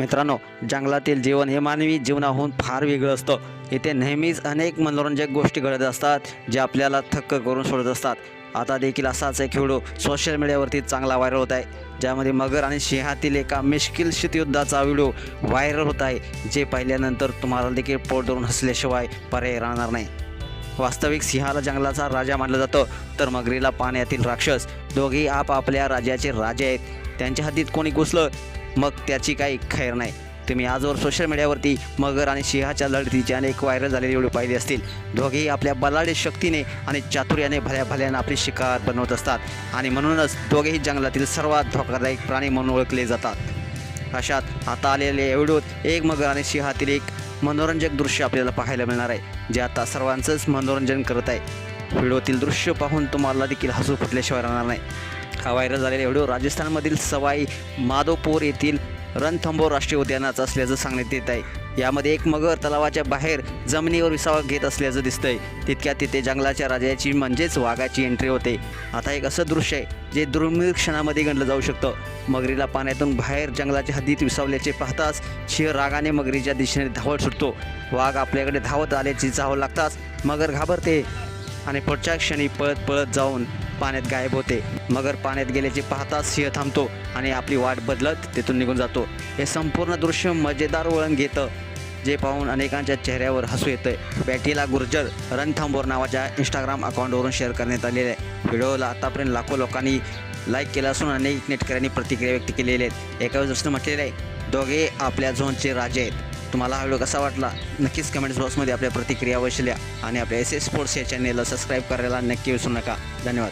मित्रांनो जंगलातील जीवन हे मानवी जीवनाहून फार वेगळं असतं. इथे नेहमीच अनेक मनोरंजक गोष्टी घडत असतात जे आपल्याला थक्क करून सोडत असतात. आता देखील असाच एक व्हिडिओ सोशल मीडियावरती चांगला व्हायरल होत आहे. ज्यामध्ये मगर आणि सिंहातील एका मिश्किल शीतयुद्धाचा व्हिडिओ व्हायरल होत आहे जे पाहिल्यानंतर तुम्हाला देखील पोट धरून हसल्याशिवाय पर्याय राहणार नाही. वास्तविक सिंहाला जंगलाचा राजा मानलं जातं. तर मगरीला पाण्यातील राक्षस दोघेही आपापल्या राज्याचे राजे आहेत. त्यांच्या हातीत कोणी घुसलं मग त्याची काही खैर नाही. तुम्ही आजवर सोशल मीडियावरती मगर आणि सिंहाच्या लढतीचे अनेक व्हायरल झालेले व्हिडिओ पाहिले असतील. दोघेही आपल्या बलाढ्य शक्तीने आणि चातुर्याने भल्या भल्यानं आपली शिकार बनवत असतात. आणि म्हणूनच दोघेही जंगलातील सर्वात धोकादायक प्राणी म्हणून ओळखले जातात. अशात आता आलेल्या व्हिडिओत एक मगर आणि सिंहातील एक मनोरंजक दृश्य आपल्याला पाहायला मिळणार आहे जे आता सर्वांचंच मनोरंजन करत आहे. व्हिडिओतील दृश्य पाहून तुम्हाला देखील हसू फुटल्याशिवाय राहणार नाही. हा व्हायरल झालेला व्हिडिओ राजस्थानमधील सवाई माधोपूर येथील रणथंबोर राष्ट्रीय उद्यानाचा असल्याचं सांगण्यात येत आहे. यामध्ये एक मगर तलावाच्या बाहेर जमिनीवर विसावा घेत असल्याचं दिसतंय. तितक्या तिथे जंगलाच्या राजाची म्हणजेच वाघाची एंट्री होते. आता एक असं दृश्य आहे जे दुर्मिळ क्षणामध्ये गणलं जाऊ शकतं. मगरीला पाण्यातून बाहेर जंगलाच्या हद्दीत विसावल्याचे पाहताच शिर रागाने मगरीच्या दिशेने धावत सुटतो. वाघ आपल्याकडे धावत आल्याची चाहू लागताच मगर घाबरते. आणि पुढच्या क्षणी पळत पळत जाऊन पाण्यात गायब होते. मगर पाण्यात गेल्याचे पाहताच सिंह थांबतो आणि आपली वाट बदलत तिथून निघून जातो. हे संपूर्ण दृश्य मजेदार वळण घेतं जे पाहून अनेकांच्या चेहऱ्यावर हसू येतं बॅटीला गुर्जर रणथांबोर नावाच्या इंस्टाग्राम अकाउंटवरून शेअर करण्यात आलेले आहे. व्हिडिओला आतापर्यंत लाखो लोकांनी लाईक केला असून अनेक नेटकऱ्यांनी प्रतिक्रिया व्यक्त केलेल्या आहेत. एका दृष्टीनं म्हटलेलं आहे दोघे आपल्या झोनचे राजे आहेत. तुम्हाला हा व्हिडिओ कसा वाटला? नक्कीच कमेंट्स बॉक्समध्ये आपल्या प्रतिक्रिया वशल्या आणि आपल्या एस एस स्पोर्ट्स या चॅनेलला सबस्क्राईब करायला नक्की विसरू नका. धन्यवाद.